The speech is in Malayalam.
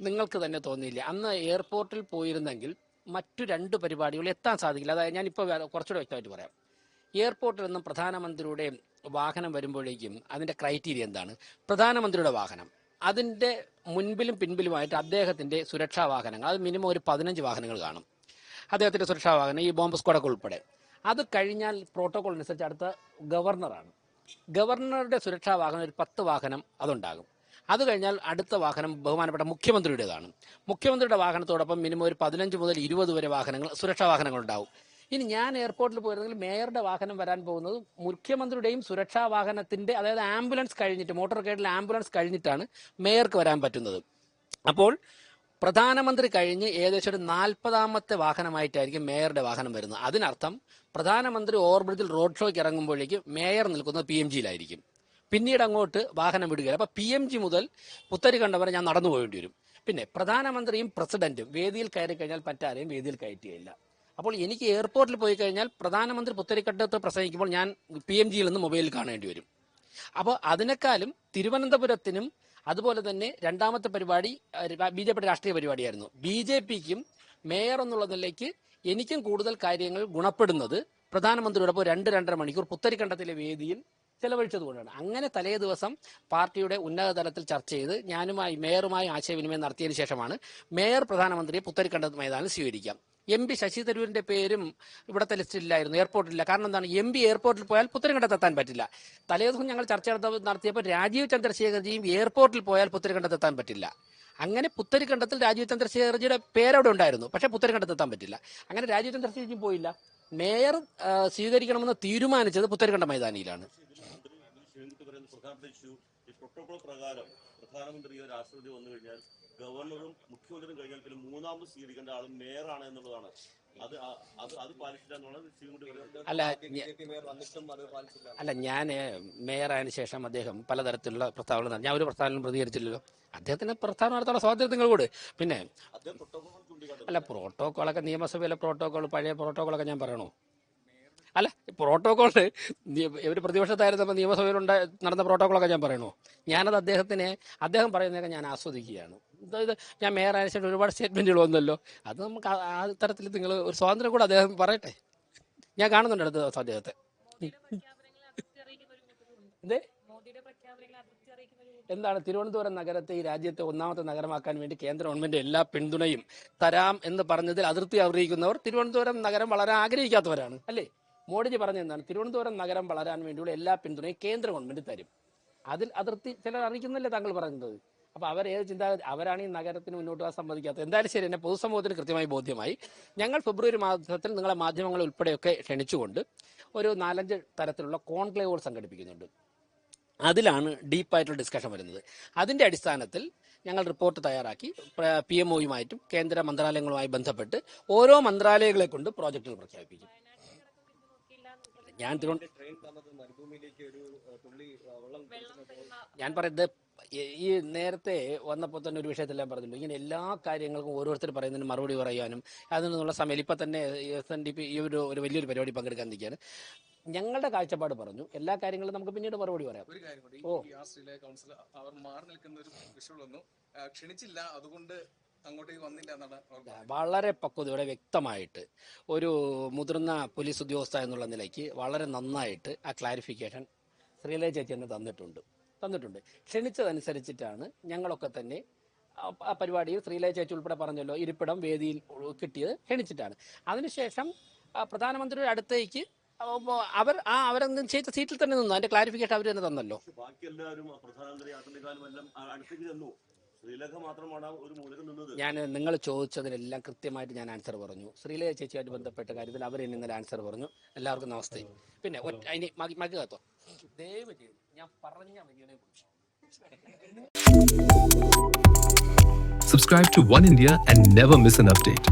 നിങ്ങൾക്ക് തന്നെ തോന്നിയില്ല? അന്ന് എയർപോർട്ടിൽ പോയിരുന്നെങ്കിൽ മറ്റു രണ്ട് പരിപാടികൾ എത്താൻ സാധിക്കില്ല. അതായത് ഞാനിപ്പോൾ കുറച്ചുകൂടെ വ്യക്തമായിട്ട് പറയാം. എയർപോർട്ടിൽ നിന്നും പ്രധാനമന്ത്രിയുടെ വാഹനം വരുമ്പോഴേക്കും അതിന്റെ ക്രൈറ്റീരിയ എന്താണ്? പ്രധാനമന്ത്രിയുടെ വാഹനം. അതിന്റെ മുൻപിലും പിൻപിലുമായിട്ട് അദ്ദേഹത്തിന്റെ സുരക്ഷാ വാഹനങ്ങൾ. അത് മിനിമം ഒരു പതിനഞ്ച് വാഹനങ്ങൾ കാണും. അദ്ദേഹത്തിന്റെ സുരക്ഷാ വാഹനം ഈ ബോംബ് സ്ക്വാഡൊക്കെ ഉൾപ്പെടെ. അത് കഴിഞ്ഞാൽ പ്രോട്ടോകോൾ അനുസരിച്ച് അടുത്ത ഗവർണറാണ്. ഗവർണറുടെ സുരക്ഷാ വാഹനം ഒരു പത്ത് വാഹനം അതുണ്ടാകും. അത് കഴിഞ്ഞാൽ അടുത്ത വാഹനം ബഹുമാനപ്പെട്ട മുഖ്യമന്ത്രിയുടേതാണ്. മുഖ്യമന്ത്രിയുടെ വാഹനത്തോടൊപ്പം മിനിമം ഒരു പതിനഞ്ച് മുതൽ ഇരുപത് വരെ വാഹനങ്ങൾ സുരക്ഷാ വാഹനങ്ങൾ ഉണ്ടാവും. ഇനി ഞാൻ എയർപോർട്ടിൽ പോയിരുന്നെങ്കിൽ മേയറുടെ വാഹനം വരാൻ പോകുന്നത് മുഖ്യമന്ത്രിയുടെയും സുരക്ഷാ വാഹനത്തിന്റെ അതായത് ആംബുലൻസ് കഴിഞ്ഞിട്ട് മോട്ടോർ ഗൈഡിൽ ആംബുലൻസ് കഴിഞ്ഞിട്ടാണ് മേയർക്ക് വരാൻ പറ്റുന്നത്. അപ്പോൾ പ്രധാനമന്ത്രി കഴിഞ്ഞ് ഏകദേശം ഒരു നാൽപ്പതാമത്തെ വാഹനമായിട്ടായിരിക്കും മേയറുടെ വാഹനം വരുന്നത്. അതിനർത്ഥം പ്രധാനമന്ത്രി ഓവർബ്രിഡ്ജിൽ റോഡ് ഷോയ്ക്ക് ഇറങ്ങുമ്പോഴേക്കും മേയർ നിൽക്കുന്നത് പി എം ജിയിലായിരിക്കും പിന്നീട് അങ്ങോട്ട് വാഹനം വിടുകയില്ല. അപ്പൊ പി എം ജി മുതൽ പുത്തരിക്കണ്ടം വരെ ഞാൻ നടന്നു പോകേണ്ടി വരും. പിന്നെ പ്രധാനമന്ത്രിയും പ്രസിഡന്റും വേദിയിൽ കയറി കഴിഞ്ഞാൽ മറ്റാരെയും വേദിയിൽ കയറ്റുകയില്ല അപ്പോൾ എനിക്ക് എയർപോർട്ടിൽ പോയി കഴിഞ്ഞാൽ പ്രധാനമന്ത്രി പുത്തരിക്കണ്ടത്ത് പ്രസംഗിക്കുമ്പോൾ ഞാൻ പി എം ജിയിൽ നിന്ന് മൊബൈലിൽ കാണേണ്ടി വരും. അപ്പോൾ അതിനേക്കാളും തിരുവനന്തപുരത്തിനും അതുപോലെ തന്നെ രണ്ടാമത്തെ പരിപാടി ബി ജെ പിയുടെ രാഷ്ട്രീയ പരിപാടിയായിരുന്നു. ബി ജെ പിക്കും മേയർ എന്നുള്ള നിലയ്ക്ക് എനിക്കും കൂടുതൽ കാര്യങ്ങൾ ഗുണപ്പെടുന്നത് പ്രധാനമന്ത്രിയോടൊപ്പം രണ്ട് രണ്ടര മണിക്കൂർ പുത്തരിക്കണ്ടത്തിലെ വേദിയിൽ ചെലവഴിച്ചതുകൊണ്ടാണ്. അങ്ങനെ തലേ ദിവസം പാർട്ടിയുടെ ഉന്നത തലത്തിൽ ചർച്ച ചെയ്ത് ഞാനുമായി മേയറുമായി ആശയവിനിമയം നടത്തിയതിനു ശേഷമാണ് മേയർ പ്രധാനമന്ത്രിയെ പുത്തരിക്കണ്ടത് മൈതാനിൽ സ്വീകരിക്കാം. എം പി ശശി തരൂരിന്റെ പേരും ഇവിടുത്തെ ലിസ്റ്റിലായിരുന്നു എയർപോർട്ടിലില്ല കാരണം എന്താണ്? എം പി എയർപോർട്ടിൽ പോയാൽ പുത്തരിക്കണ്ടത്ത് എത്താൻ പറ്റില്ല തലേദിവസം ഞങ്ങൾ ചർച്ച നടത്ത- നടത്തിയപ്പോൾ രാജീവ് ചന്ദ്രശേഖർജിയും എയർപോർട്ടിൽ പോയാൽ പുത്തരിക്കണ്ടത്ത് എത്താൻ പറ്റില്ല. അങ്ങനെ പുത്തരിക്കണ്ടത്തിൽ രാജീവ് ചന്ദ്രശേഖർജിയുടെ പേരവിടെ ഉണ്ടായിരുന്നു. പക്ഷേ പുത്തരിക്കണ്ടത്ത് എത്താൻ പറ്റില്ല. അങ്ങനെ രാജീവ് ചന്ദ്രശേഖർജി പോയില്ല. മേയർ സ്വീകരിക്കണമെന്ന് തീരുമാനിച്ചത് പുത്തരിക്കണ്ട മൈതാനിയിലാണ്. പ്രധാനപ്പെട്ട ഇഷ്യൂ ഈ പ്രോട്ടോകോൾ പ്രകാരം പ്രധാനമന്ത്രിയോ രാഷ്ട്രപതി വന്നു കഴിഞ്ഞാൽ ഗവർണറും മുഖ്യമന്ത്രിയും കഴിഞ്ഞാൽ പിന്നെ മൂന്നാമത് സ്വീകരിക്കേണ്ട ആളും മേയറാണ് എന്നുള്ളതാണ്. അത് അത് അത് പാലിച്ചില്ല എന്നുള്ളത് അല്ല അല്ല ഞാൻ മേയറായതിനു ശേഷം അദ്ദേഹം പലതരത്തിലുള്ള പ്രസ്താവന. ഞാൻ ഒരു പ്രസ്താവന പ്രതികരിച്ചില്ലല്ലോ. അദ്ദേഹത്തിന് പ്രസ്താവന നടത്താനുള്ള സ്വാതന്ത്ര്യം നിങ്ങൾ കൂടെ പിന്നെ അല്ല പ്രോട്ടോകോളൊക്കെ നിയമസഭയിലെ പ്രോട്ടോകോൾ പഴയ പ്രോട്ടോകോളൊക്കെ ഞാൻ പറയണോ? അല്ല പ്രോട്ടോക്കോൾ ഇവർ പ്രതിപക്ഷത്തായിരുന്നപ്പോൾ നിയമസഭയിൽ ഉണ്ടായ നടന്ന പ്രോട്ടോകോളൊക്കെ ഞാൻ പറയണോ? ഞാനത് അദ്ദേഹത്തിനെ അദ്ദേഹം പറയുന്നതൊക്കെ ഞാൻ ആസ്വദിക്കുകയാണ്. അതായത് ഞാൻ മേയർ ആയിട്ട് ഒരുപാട് സ്റ്റേറ്റ്മെന്റുകൾ വന്നല്ലോ. അത് നമുക്ക് ആ- തരത്തിൽ നിങ്ങൾ ഒരു സ്വാതന്ത്ര്യം കൂടെ അദ്ദേഹം പറയട്ടെ. ഞാൻ കാണുന്നുണ്ട് അടുത്ത ദിവസം അദ്ദേഹത്തെ. എന്തേ? എന്താണ്? തിരുവനന്തപുരം നഗരത്തെ ഈ രാജ്യത്തെ ഒന്നാമത്തെ നഗരമാക്കാൻ വേണ്ടി കേന്ദ്ര ഗവൺമെന്റ് എല്ലാ പിന്തുണയും തരാം എന്ന് പറഞ്ഞതിൽ അതിർത്തി ആഗ്രഹിക്കുന്നവർ തിരുവനന്തപുരം നഗരം വളരെ ആഗ്രഹിക്കാത്തവരാണ് അല്ലേ? മോഡിജി പറഞ്ഞ എന്താണ്? തിരുവനന്തപുരം നഗരം വളരാൻ വേണ്ടിയുള്ള എല്ലാ പിന്തുണയും കേന്ദ്ര ഗവൺമെന്റ് തരും. അതിൽ അതിർത്തി ചിലർ അറിയിക്കുന്നല്ലേ താങ്കൾ പറയുന്നത്? അപ്പൊ അവർ ഏത് ചിന്താഗതി അവരാണ് ഈ നഗരത്തിന് മുന്നോട്ട് പോകാൻ സമ്മതിക്കാത്തത്? എന്തായാലും ശരി എന്നെ പൊതുസമൂഹത്തിന് കൃത്യമായി ബോധ്യമായി. ഞങ്ങൾ ഫെബ്രുവരി മാസത്തിൽ നിങ്ങളെ മാധ്യമങ്ങൾ ഉൾപ്പെടെയൊക്കെ ക്ഷണിച്ചുകൊണ്ട് ഒരു നാലഞ്ച് തരത്തിലുള്ള കോൺക്ലേവുകൾ സംഘടിപ്പിക്കുന്നുണ്ട്. അതിലാണ് ഡീപ്പായിട്ടുള്ള ഡിസ്കഷൻ വരുന്നത്. അതിന്റെ അടിസ്ഥാനത്തിൽ ഞങ്ങൾ റിപ്പോർട്ട് തയ്യാറാക്കി. പി എം ഒയുമായിട്ടും കേന്ദ്ര മന്ത്രാലയങ്ങളുമായി ബന്ധപ്പെട്ട് ഓരോ മന്ത്രാലയങ്ങളെ കൊണ്ട് പ്രോജക്റ്റുകൾ പ്രഖ്യാപിക്കും തരുന്ന ഞാൻ പറയുന്നത് ഈ- നേരത്തെ വന്നപ്പോൾ തന്നെ ഒരു വിഷയത്തിൽ ഞാൻ പറഞ്ഞിട്ടുണ്ട്. ഇങ്ങനെ എല്ലാ കാര്യങ്ങൾക്കും ഓരോരുത്തർ പറയുന്നതിന് മറുപടി പറയാനും അതിൽ നിന്നുള്ള സമയം ഇപ്പൊ തന്നെ എസ് എൻ ഡി പി ഈ ഒരു ഒരു വലിയൊരു പരിപാടി പങ്കെടുക്കാൻ നിൽക്കുകയാണ്. ഞങ്ങളുടെ കാഴ്ചപ്പാട് പറഞ്ഞു. എല്ലാ കാര്യങ്ങളും നമുക്ക് പിന്നീട് മറുപടി പറയാം. ഒരു കാര്യം ഓ. കൗൺസിലർ കൗൺസിൽ അവർ മാറി നിൽക്കുന്ന ഒരു വിഷയം ക്ഷണിച്ചില്ല. അതുകൊണ്ട് അങ്ങോട്ടേക്ക് വന്നില്ല എന്നാണ് വളരെ പക്വതയോടെ വ്യക്തമായിട്ട് ഒരു മുതിർന്ന പോലീസ് ഉദ്യോഗസ്ഥ എന്നുള്ള നിലയ്ക്ക് വളരെ നന്നായിട്ട് ആ ക്ലാരിഫിക്കേഷൻ ശ്രീലേ ചേച്ചി തന്നെ തന്നിട്ടുണ്ട്. തന്നിട്ടുണ്ട്. ക്ഷണിച്ചതനുസരിച്ചിട്ടാണ് ഞങ്ങളൊക്കെ തന്നെ ആ പരിപാടിയിൽ ശ്രീലേ ചേച്ചി ഉൾപ്പെടെ പറഞ്ഞല്ലോ ഇരിപ്പിടം വേദിയിൽ കിട്ടിയത് ക്ഷണിച്ചിട്ടാണ്. അതിനുശേഷം പ്രധാനമന്ത്രിയുടെ അടുത്തേക്ക് അവർ ആ അവരൊന്നും ചെയ്ത സീറ്റിൽ തന്നെ നിന്നു. അതിന്റെ ക്ലാരിഫിക്കേഷൻ അവർ തന്നെ തന്നല്ലോ. ബാക്കി എല്ലാവരും പ്രധാനമന്ത്രി എല്ലാം അടുത്തേക്ക് ചെന്നു. ഞാൻ നിങ്ങൾ ചോദിച്ചതിനെല്ലാം കൃത്യമായിട്ട് ഞാൻ ആൻസർ പറഞ്ഞു. ശ്രീലേഖ ചേച്ചിയായിട്ട് ബന്ധപ്പെട്ട കാര്യത്തിൽ അവർ എന്നെ ഇന്നലെ ആൻസർ പറഞ്ഞു. എല്ലാവർക്കും നമസ്തേ. പിന്നെ അതിന് മതി മതി ദയവ് ചെയ്ത് ഞാൻ പറഞ്ഞ വരികളെ കുറിച്ച്. Subscribe to One India and never miss an update.